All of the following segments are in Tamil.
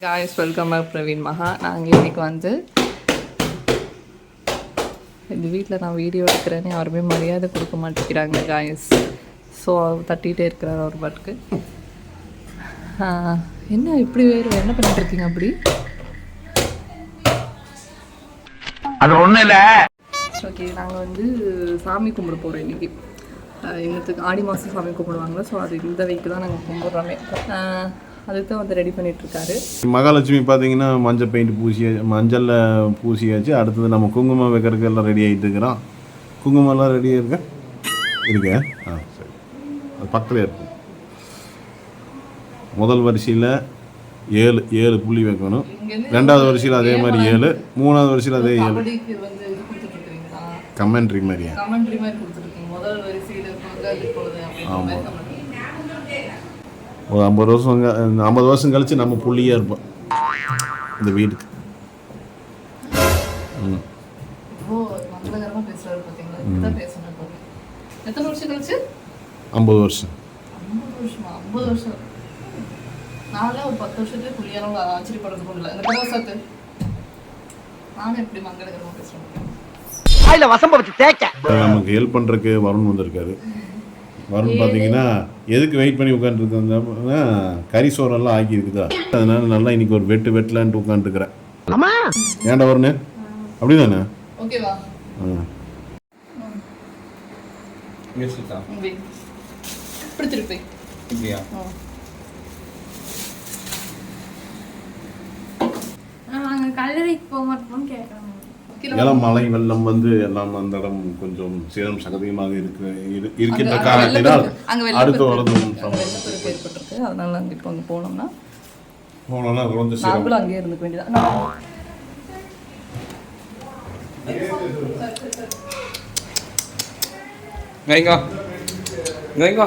காய்ஸ் வெல்கம் பேக் பிரவீன் மகா நாங்கள் இன்னைக்கு வந்து இந்த வீட்டில் நான் வீடியோ எடுக்கிறேன்னு யாருமே மரியாதை கொடுக்க மாட்டேங்கிறாங்க காய்ஸ் ஸோ தட்டிகிட்டே இருக்கிறார் அவர் பாட்டுக்கு. என்ன இப்படி வேறு? என்ன பண்ணிட்டு இருக்கீங்க அப்படி? அது ஒண்ணு இல்ல. ஓகே நாங்கள் வந்து சாமி கும்பிட போகிறோம் இன்னைக்கு. ஆஹ், இன்னத்துக்கு ஆடி மாதம் சாமி கும்பிடுவாங்க ஸோ அது இந்த வீக்கு தான் நாங்கள் கும்பிட்றோமே. அதுக்கு தான் வந்து ரெடி பண்ணிகிட்ருக்காரு மகாலட்சுமி பார்த்தீங்கன்னா மஞ்சள் பெயிண்ட் பூசியா மஞ்சளில் பூசியாச்சு. அடுத்தது நம்ம குங்குமம் வைக்கிறதுக்கு எல்லாம் ரெடி ஆகிட்டு இருக்கிறோம். குங்குமம்லாம் ரெடியாக இருக்க? இருக்க? ஆ சரி. அது பக்கத்தில் இருக்கும் முதல் வரிசையில் ஏழு ஏழு புள்ளி வைக்கணும். ரெண்டாவது வரிசையில் அதே மாதிரி ஏழு மூணாவது வரிசையில் அதே ஏழு. கமெண்ட்ரி மாதிரியா? கமெண்ட்ரி மாதிரி கொடுத்துருக்கீங்க முதல் வரிசையில் இருப்பவங்க இப்பொழுது அப்படின்ற மாதிரி comment. ஒரு ஐம்பது வருஷம் ஐம்பது வருஷம் கழிச்சு நம்ம புள்ளியாக இருப்போம். இந்த வீட்டுக்கு. ஐம்பது வருஷம். நமக்கு ஹெல்ப் பண்ணுறதுக்கு வருண் வந்திருக்காரு. வருண் பார்த்தீங்கன்னா எதுக்கு வெயிட் பண்ணி உட்காந்துருக்கோம்னா கறி சோறெல்லாம் ஆக்கி இருக்குதா அதனால நல்லா இன்னைக்கு ஒரு வெட்டு வெட்டலான்ட்டு உட்காந்துருக்குறேன் அம்மா! ஏன்டா வருண் அப்படிதானே? ஆ. கல்லறைக்கு போக மாட்டோம்னு கேட்குறாங்க ஏலம் மழை வெள்ளம் வந்து எல்லாம் அந்த இடம் கொஞ்சம் சேதம் சகதியமாக இருக்கு. இரு- இருக்கின்ற காரணத்தினால் அடுத்து வெள்ளப்பெருக்கு ஏற்பட்டிருக்கு. அதனால அங்கே இப்போ அங்கே போனோம்னா போனோம்னா கொஞ்சம் சிரமம் நாங்களும் அங்கேயே இருந்துக்க வேண்டியதான் Ngayon ko.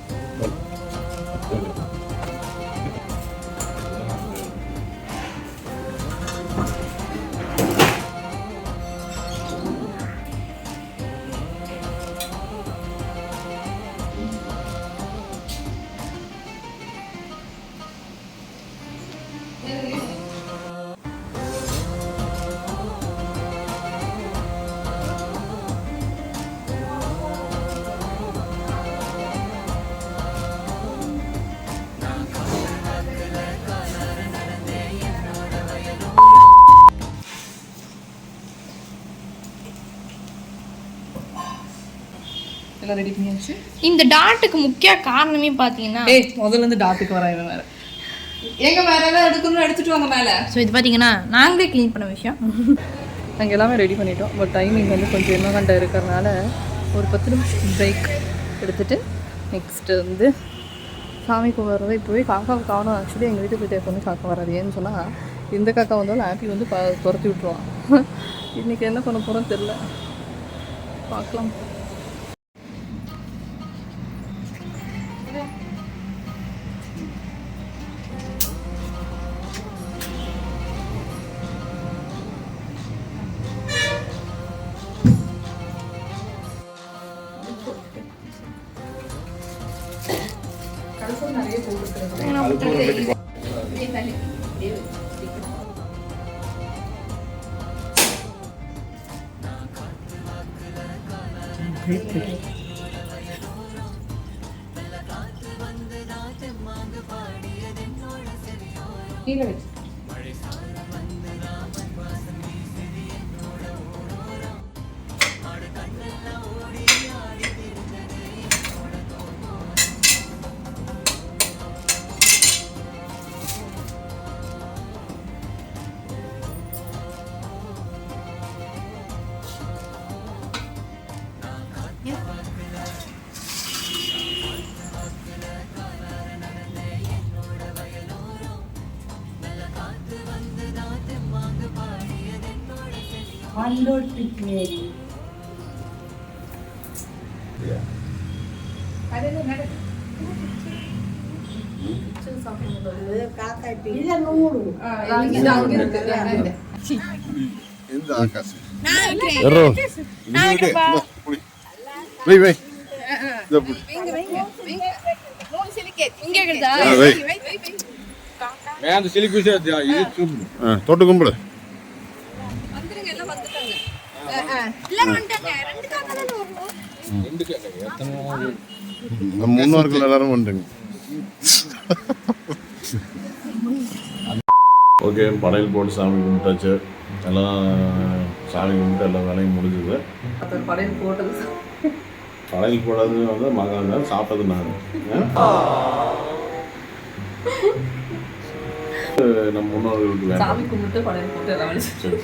எல்லாம் ரெடி பண்ணியாச்சு? இந்த டாட்டுக்கு முக்கிய காரணமே பார்த்தீங்கன்னா ஏய் முதல்ல இருந்து டாட்டுக்கு வரேன் இவன் வேற. எங்க வேற எல்லாம் எடுக்கணும் எடுத்துட்டு வாங்க மேல. ஸோ இது பார்த்தீங்கன்னா நாங்களே க்ளீன் பண்ண விஷயம். நாங்கள் எல்லாமே ரெடி பண்ணிட்டோம். பட் டைமிங் வந்து கொஞ்சம் என்ன கண்ட இருக்கிறனால ஒரு பத்து நிமிஷம் பிரேக் எடுத்துட்டு நெக்ஸ்ட்டு வந்து சாமி கும்பிட்றத இப்போவே காக்கா காணும். ஆக்சுவலி எங்கள் வீட்டு போய் எப்போவுமே காக்கா வராது ஏன்னு சொன்னால் இந்த காக்கா வந்தாலும் ஆப்பி வந்து ப துரத்தி விட்ருவான் இன்றைக்கி என்ன பண்ண போகிறோம் தெரில பார்க்கலாம். கல்சம் நிறைய போட்டுருக்குறது கீழே வச்சு. one load preparing. Yeah. தொட்டு கும்பிடு வந்துட்டாங்க. நம்ம முன்னோர்கள் எல்லாரும் வந்துங்க ஓகே படையல் போட்டு சாமி கும்பிட்டாச்சு. எல்லாம் சாமி கும்பிட்டு எல்லா வேலையும் முடிஞ்சுது. படையல் போட்டது படையல் போடாது வந்து மகன் சாப்பிட்டது நான். நம்ம முன்னோர்களுக்கு சாமி கும்பிட்டு படையல் போட்டு